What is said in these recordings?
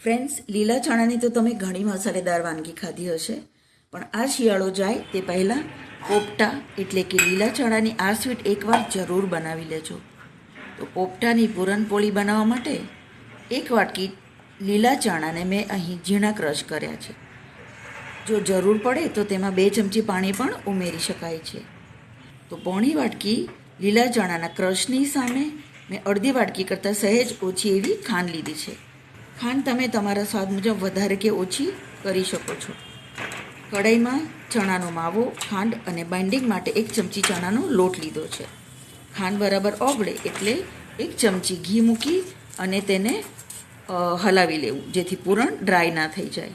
Friends, લીલા ચણાની તો તમે ઘણી મસાલેદાર વાનગી ખાધી હશે, પણ આ શિયાળો જાય તે પહેલાં પોપટા એટલે કે લીલા ચણાની આ સ્વીટ એકવાર જરૂર બનાવી લેજો. તો પોપટાની પૂરણપોળી બનાવવા માટે એક વાટકી લીલા ચણાને મેં અહીં ઝીણા ક્રશ કર્યા છે. જો જરૂર પડે તો તેમાં બે ચમચી પાણી પણ ઉમેરી શકાય છે. તો પોણી વાટકી લીલા ચણાના ક્રશની સામે મેં અડધી વાટકી કરતાં સહેજ ઓછી એવી ખાંડ લીધી છે. ખાંડ તમે તમારા સ્વાદ મુજબ વધારે કે ઓછી કરી શકો છો. કઢાઈમાં ચણાનો માવો, ખાંડ અને બાઇન્ડિંગ માટે એક ચમચી ચણાનો લોટ લીધો છે. ખાંડ બરાબર ઓગળે એટલે એક ચમચી ઘી મૂકી અને તેને હલાવી લેવું, જેથી પૂરણ ડ્રાય ના થઈ જાય.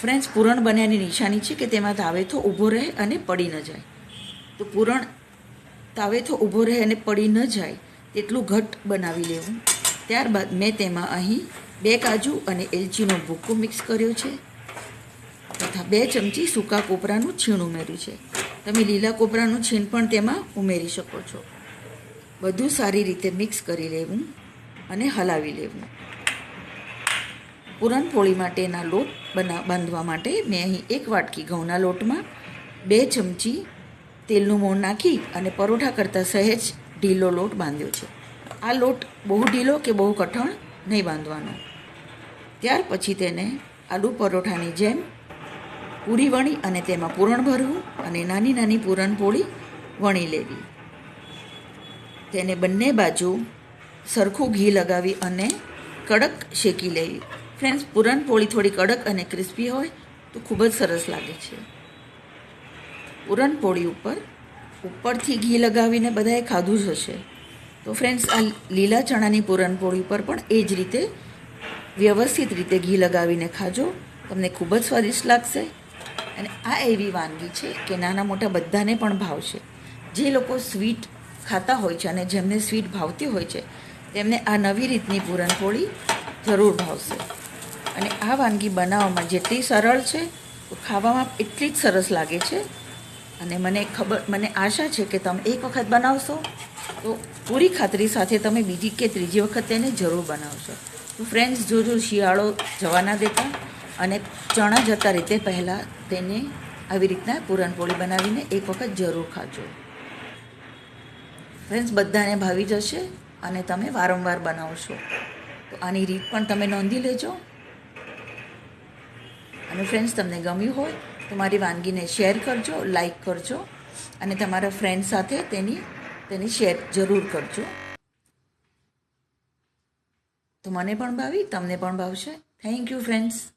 ફ્રેન્ડ્સ પૂરણ બન્યાની નિશાની છે કે તેમાં તાવેથો ઊભો રહે અને પડી ન જાય. તો પૂરણ તાવેથો ઊભો રહે અને પડી ન જાય, તેટલું ઘટ બનાવી લેવું. ત્યારબાદ મેં તેમાં અહીં બે કાજુ અને એલચીનો ભૂકો મિક્સ કર્યો છે તથા બે ચમચી સૂકા કોપરાનું છીણ ઉમેર્યું છે. તમે લીલા કોપરાનું છીણ પણ તેમાં ઉમેરી શકો છો. બધું સારી રીતે મિક્સ કરી લેવું અને હલાવી લેવું. પૂરણપોળી માટેના લોટ બના, બાંધવા માટે મેં અહીં એક વાટકી ઘઉંના લોટમાં બે ચમચી તેલનું મોણ નાખી અને પરોઠા કરતાં સહેજ ઢીલો લોટ બાંધ્યો છે. આ લોટ બહુ ઢીલો કે બહુ કઠણ નહીં બાંધવાનો. ત્યાર પછી તેને આલુ પરોઠાની જેમ પૂરી વણી અને તેમાં પૂરણ ભરવું અને નાની નાની પૂરણપોળી વણી લેવી. તેને બંને બાજુ સરખું ઘી લગાવી અને કડક શેકી લેવી. ફ્રેન્ડ્સ પૂરણપોળી થોડી કડક અને ક્રિસ્પી હોય તો ખૂબ જ સરસ લાગે છે. પૂરણપોળી ઉપર ઉપરથી ઘી લગાવીને બધાએ ખાધું જ હશે. તો ફ્રેન્ડ્સ આ લીલા ચણાની પૂરણપોળી પર પણ એ જ રીતે વ્યવસ્થિત રીતે ઘી લગાવીને ખાજો. તમને ખૂબ જ સ્વાદિષ્ટ લાગશે. અને આ એવી વાનગી છે કે નાના મોટા બધાને પણ ભાવશે. જે લોકો સ્વીટ ખાતા હોય છે અને જેમને સ્વીટ ભાવતી હોય છે, તેમને આ નવી રીતની પૂરણપોળી જરૂર ભાવશે. અને આ વાનગી બનાવવામાં જેટલી સરળ છે ખાવામાં એટલી જ સરસ લાગે છે. અને મને ખબર, મને આશા છે કે તમે એક વખત બનાવશો. તો પૂરી ખાતરી સાથે તમે બીજી કે ત્રીજી વખત તેને જરૂર બનાવશો. તો ફ્રેન્ડ્સ જોજો શિયાળો જવા ના દેતા અને ચણા જતા રીતે પહેલાં તેને આવી રીતના પૂરણપોળી બનાવીને એક વખત જરૂર ખાજો. ફ્રેન્ડ્સ બધાને ભાવી જશે અને તમે વારંવાર બનાવશો. તો આની રીત પણ તમે નોંધી લેજો. અને ફ્રેન્ડ્સ તમને ગમ્યું હોય તો મારી વાનગીને શેર કરજો લાઈક કરજો અને તમારા ફ્રેન્ડ સાથે તેની તેની શેર જરૂર કરજો. તો મને પણ ભાવી તમને પણ ભાવશે. Thank you friends